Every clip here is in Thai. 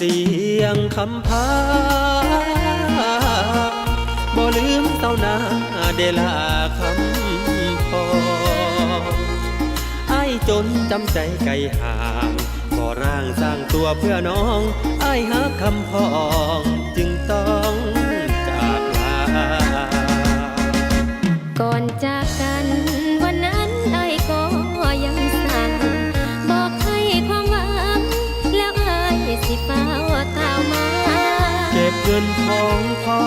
สียงคำพาบ่ลืมเต้านาเดลาคำพอไอ้ายจนจำใจไกลห่างก่อร่างสร้างตัวเพื่อน้องไอ้ายหาคำพอง เงินทองพอ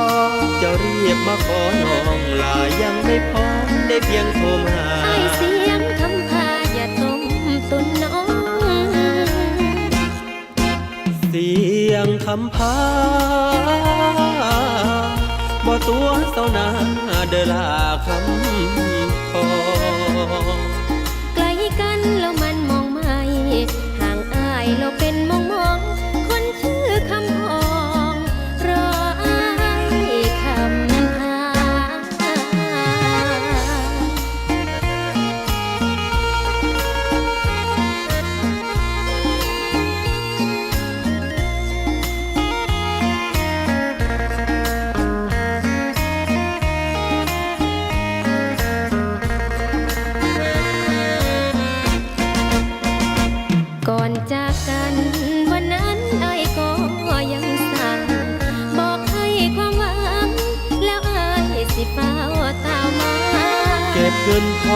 จะเรียบมาขอน้องลายังไม่พอได้เพียงโทรมาไอเสียงคำพาอย่าต้มตุนน้องเสียงคำพาบ่ตัวเศร้าหนาเดลาคำ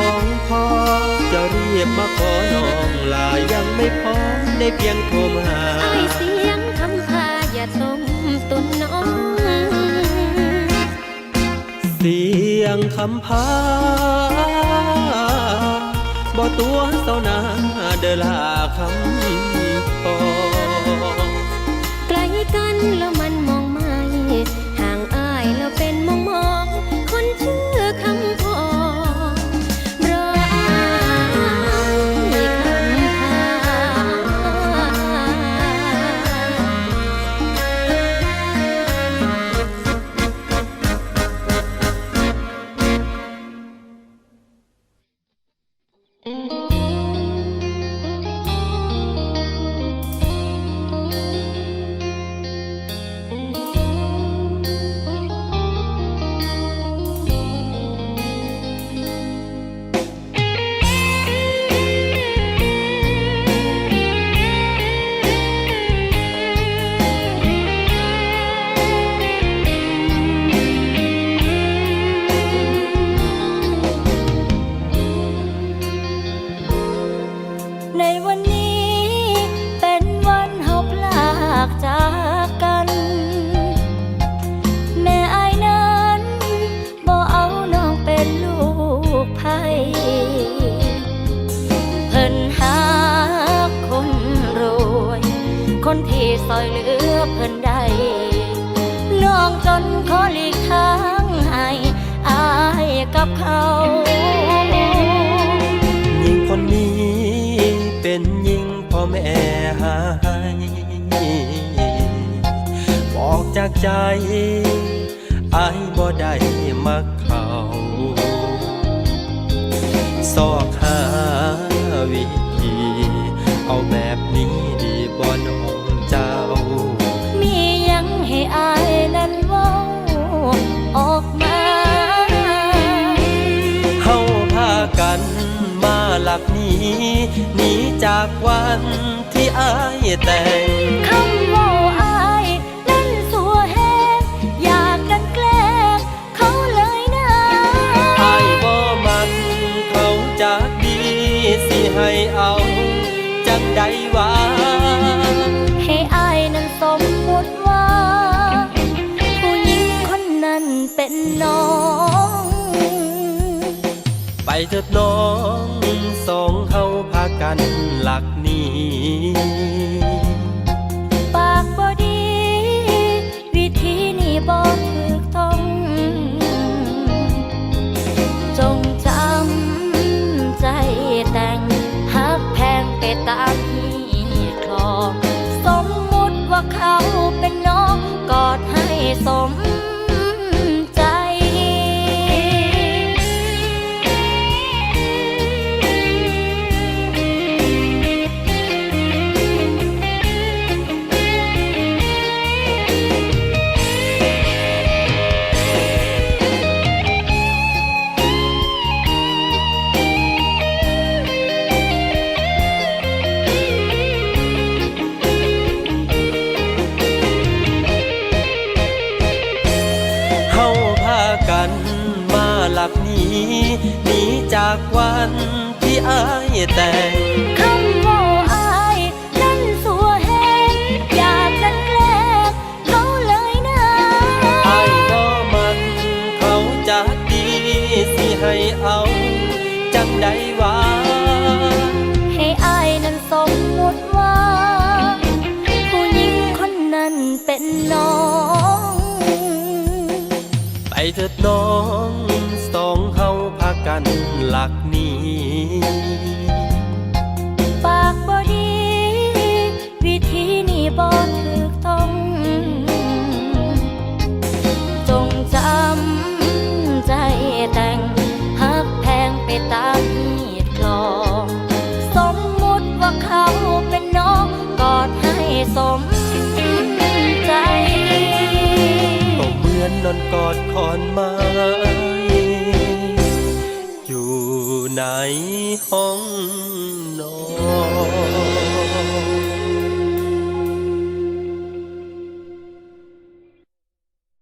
เงินทองพ่อ จะเรียบมาขอน้องลายังไม่พอได้เพียงโทรมาไอเสียงคำพาอย่าต้มตุนน้อง เสียงคำพาบ่ตัวเศร้านาเดลาคำพอไกลกันแล้วมัน จนขอหลีกทางให้อายกับเขาหญิงคนนี้เป็นหญิงพ่อแม่หายบอกจากใจอายบ่ได้มักเขาสอกหาวิ หนีจากวันที่อายแต่งคำเว่าอายนั้นสัวแห้งอยากกันแกล้งเขาเลยนะอายบ่มักเขาจากดีสิให้เอาจังใดวะให้อายนั้นสมมุติว่า ผู้หญิงคนนั้นเป็นน้อง ไปเถิดน้องสองเฮาพา กันหลักนี้ วันที่อายแต่งคำว่าอายนั้นสัวแหงอยากกันแกล้งเขาเลยนะไอ้น้อมันเขาจะดีสิให้เอา จังใดวะให้อายนั้นสมมุติว่า ผู้หญิงคนนั้นเป็นน้อง ไปเถิดน้องสองเฮาพา กันหลักนีปากบอดี วิธีนี้บอถูกต้อง จงจำใจแต่งหักแพงไปตามมีดคลองสมมุติว่าเขาเป็นน้องกอดให้สมใจ ก็เหมือนนอนกอดขอนไม้ อยู่ในห้อง